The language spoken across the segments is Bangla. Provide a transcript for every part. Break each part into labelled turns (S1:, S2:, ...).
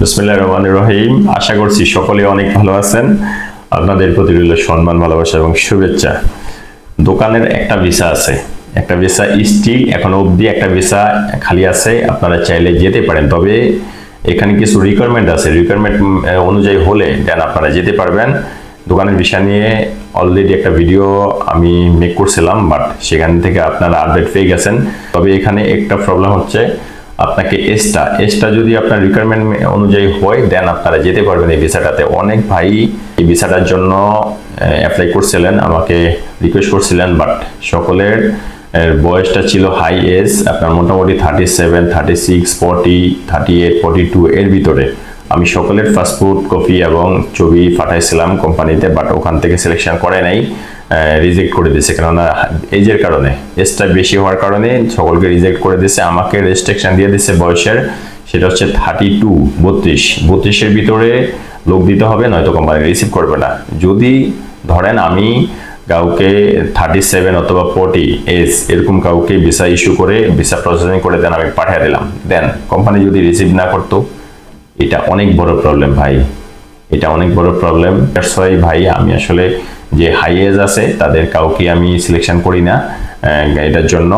S1: বিসমিল্লাহ রহমান রহিম। আশা করছি সকলে অনেক ভালো আছেন। আপনাদের প্রতি রইল সম্মান, ভালোবাসা এবং শুভেচ্ছা। দোকানের একটা ভিসা আছে। একটা ভিসা স্টিল, এখন অবধি একটা ভিসা খালি আছে। আপনারা চাইলে যেতে পারেন। তবে এখানে কিছু রিকোয়ারমেন্ট আছে। রিকোয়ারমেন্ট অনুযায়ী হলে দেন, আপনারা যেতে পারবেন। দোকানের ভিসা নিয়ে অলরেডি একটা ভিডিও আমি মেক করছিলাম বাট সেখান থেকে আপনারা আপডেট পেয়ে গেছেন। তবে এখানে একটা প্রবলেম হচ্ছে আপনাকে এসটা এসটা যদি আপনার রিকোয়ারমেন্ট অনুযায়ী হয় দেন আপনারা যেতে পারবেন এই ভিসাটাতে অনেক ভাই এই ভিসাটার জন্য অ্যাপ্লাই করছিলেন, আমাকে রিকোয়েস্ট করছিলেন বাট সকলের বয়সটা ছিল হাই এজ আপনার মোটামুটি thirty seven thirty six forty thirty eight forty two এর ভিতরে। আমি সকলের পাসপোর্ট কপি এবং ছবি পাঠাইছিলাম কোম্পানিতে বাট ওখান থেকে সিলেকশন করে নাই। রিজেক্ট করে দিয়েছে কেননা এজের কারণে এজটা বেশি হওয়ার কারণে সকলকে রিজেক্ট করে দিয়েছে আমাকে রেস্ট্রিকশন দিয়ে দিয়েছে বয়সের। সেটা হচ্ছে থার্টি টু বত্রিশ। বত্রিশের ভিতরে লোক দিতে হবে, নয়তো কোম্পানি রিসিভ করবে না। যদি ধরেন আমি কাউকে থার্টি সেভেন অথবা ফোর্টি এজ এরকম কাউকে ভিসা ইস্যু করে ভিসা প্রসেসিং করে দেন, আমি পাঠিয়ে দিলাম। দেন কোম্পানি যদি রিসিভ না করতো, এটা অনেক বড় প্রবলেম ভাই। এটা অনেক বড় প্রবলেম ভাই, আমি আসলে যে হাই এজ আছে, তাদের কাউকে আমি সিলেকশন করি না। এটার জন্য।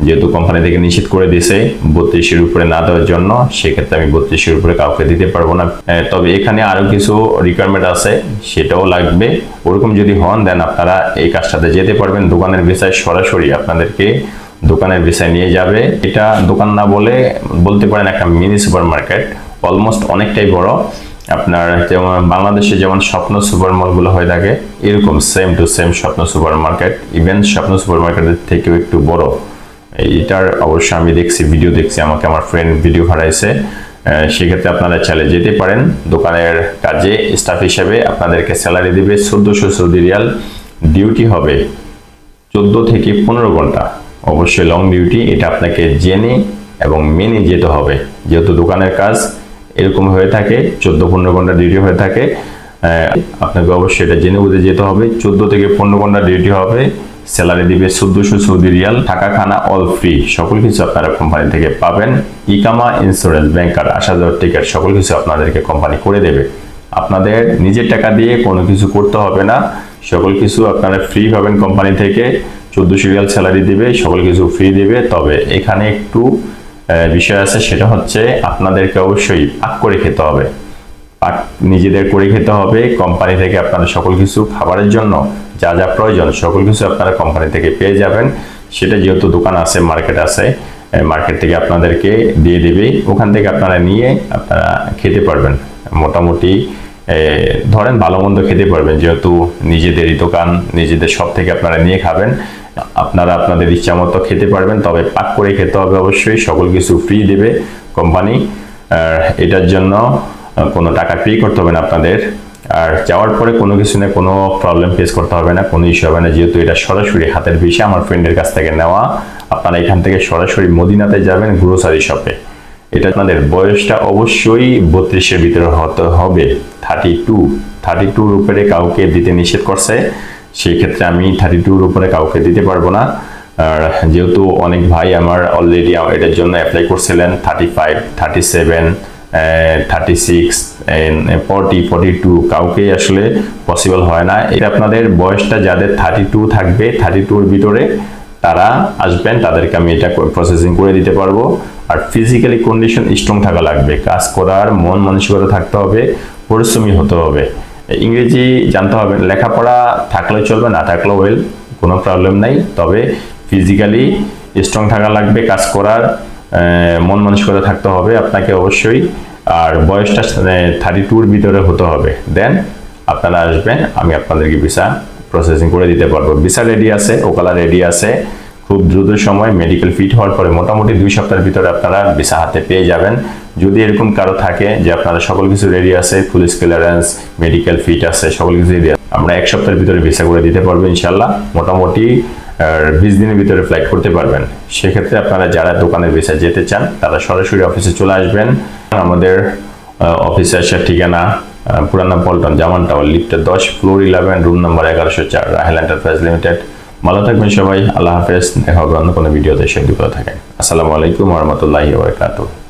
S1: যেহেতু কোম্পানি থেকে নিষেধ করে দিয়েছে বত্রিশের উপরে না দেওয়ার জন্য, সেক্ষেত্রে আমি বত্রিশের উপরে কাউকে দিতে পারব না। তবে এখানে আরও কিছু রিকোয়ারমেন্ট আছে, সেটাও লাগবে। ওরকম যদি হন দেন আপনারা এই কাজটাতে যেতে পারবেন। দোকানের বিষয়ে সরাসরি আপনাদেরকে দোকানের বিষয় নিয়ে যাবে। এটা দোকান না বলে বলতে পারেন একটা মিনি সুপার মার্কেট অলমোস্ট অনেকটাই বড়। আপনার যেমন বাংলাদেশে যেমন স্বপ্ন সুপার মলগুলো হয়ে থাকে, এরকম same to same Shwapno super market even Shwapno super মার্কেটের থেকেও একটু বড়। এইটার অবশ্য আমি দেখছি ভিডিও দেখছি, আমাকে আমার ফ্রেন্ড ভিডিও হারাইছে। সেক্ষেত্রে আপনারা চাইলে যেতে পারেন। দোকানের কাজে স্টাফ হিসেবে আপনাদেরকে স্যালারি দেবে চোদ্দোশো সৌদি রিয়াল। ডিউটি হবে চোদ্দ থেকে পনেরো ঘণ্টা। অবশ্যই লং ডিউটি এটা আপনাকে জেনে এবং মেনে যেতে হবে। যেহেতু দোকানের কাজ এরকম হয়ে থাকে, চোদ্দ পনেরো ঘণ্টা ডিউটি হয়ে থাকে। আপনাকে অবশ্যই এটা জেনে বুঝে যেতে হবে, চোদ্দ থেকে পনেরো ঘণ্টা ডিউটি হবে স্যালারি দিবে চোদ্দশো সৌদি রিয়াল থাকা খানা অল ফ্রি সকল কিছু আপনারা কোম্পানি থেকে পাবেন। ইকামা ইন্স্যুরেন্স ব্যাংকার আসা যাওয়ার টিকিট সকল কিছু আপনাদেরকে কোম্পানি করে দেবে। আপনাদের নিজের টাকা দিয়ে কোনো কিছু করতে হবে না, সকল কিছু আপনারা ফ্রি পাবেন কোম্পানি থেকে, চোদ্দশো রিয়াল স্যালারি দিবে, সকল কিছু ফ্রি দিবে, তবে এখানে একটু বিষয় আছে সেটা হচ্ছে আপনাদেরকে অবশ্যই পাক করে খেতে হবে। পাক নিজেদের করে খেতে হবে কোম্পানি থেকে আপনারা সকল কিছু খাবারের জন্য যা যা প্রয়োজন সকল কিছু আপনারা কোম্পানি থেকে পেয়ে যাবেন। সেটা যেহেতু দোকান আছে মার্কেট আছে মার্কেট থেকে আপনাদেরকে দিয়ে দেবে। ওখান থেকে আপনারা নিয়ে আপনারা খেতে পারবেন। মোটামুটি ধরেন ভালো মন্দ খেতে পারবেন, যেহেতু নিজেদেরই দোকান, নিজেদের সব থেকে আপনারা নিয়ে খাবেন। আপনারা আপনাদের ইচ্ছা মতো খেতে পারবেন, তবে পাক করে খেতে হবে অবশ্যই, সকল কিছু ফ্রি দেবে কোম্পানি আর এটার জন্য কোনো টাকা পে করতে হবে না আপনাদের। আর যাওয়ার পরে কোনো কিছু না কোনো প্রবলেম ফেস করতে হবে না, কোনো ইস্যু হবে না। যেহেতু এটা সরাসরি হাতের বিষয়, আমার ফ্রেন্ডের কাছ থেকে নেওয়া। আপনারা এখান থেকে সরাসরি মদিনাতে যাবেন গ্রোসারি শপে এটা আপনাদের বয়সটা অবশ্যই বত্রিশের ভিতরে হতে হবে। থার্টি টু থার্টি টুর উপরে কাউকে দিতে নিষেধ করছে, সেই ক্ষেত্রে আমি থার্টি টুর উপরে কাউকে দিতে পারব না। আর যেহেতু অনেক ভাই আমার অলরেডি এটার জন্য অ্যাপ্লাই করছিলেন thirty five thirty seven thirty six forty forty two কাউকেই আসলে পসিবল হয় না। এটা আপনাদের বয়সটা যাদের থার্টি টু থাকবে থার্টি টুর ভিতরে তারা আসবেন, তাদেরকে আমি এটা প্রসেসিং করে দিতে পারব। আর ফিজিক্যালি কন্ডিশন স্ট্রং থাকা লাগবে। কাজ করার মন মানসিকতা থাকতে হবে, পরিশ্রমী হতে হবে। ইংরেজি জানতে হবে, লেখাপড়া থাকলে চলবে, না থাকলেও ওয়েল কোনো প্রবলেম নাই। তবে ফিজিক্যালি স্ট্রং থাকা লাগবে, কাজ করার মন মানসিকতা থাকতে হবে আপনাকে অবশ্যই। আর বয়সটা থার্টি টুর ভিতরে হতে হবে। দেন আপনারা আসবেন, আমি আপনাদেরকে ভিসা প্রসেসিং করে দিতে পারব। ভিসা রেডি আছে ওকালা রেডি আছে। খুব দ্রুত সময় মেডিকেল ফিট হওয়ার পরে মোটামুটি দুই সপ্তাহের ভিতরে আপনারা ভিসা হাতে পেয়ে যাবেন। যদি এরকম কারও থাকে যে আপনারা সকল কিছু রেডি আছে পুলিশ ক্লিয়ারেন্স মেডিকেল ফিট আছে, সকল কিছু রেডি আমরা এক সপ্তাহের ভিতরে ভিসা করে দিতে পারব ইনশাল্লাহ মোটামুটি বিশ দিনের ভিতরে ফ্লাইট করতে পারবেন। সেক্ষেত্রে আপনারা যারা দোকানের ভিসা যেতে চান, তারা সরাসরি অফিসে চলে আসবেন। আমাদের অফিসে আসার ঠিকানা পুরানা পল্টন জামান টাওয়ার লিফটের দশ, ফ্লোর ইলেভেন, রুম নাম্বার এগারোশো চার, রাহেল এন্টারপ্রাইজ লিমিটেড। ভালো থাকবেন সবাই, আল্লাহ হাফেজ। দেখা হবে অন্য কোনো ভিডিওতে, সে থাকেন। আসসালামু আলাইকুম রহমতুল্লাহি ওবরাকাতুহ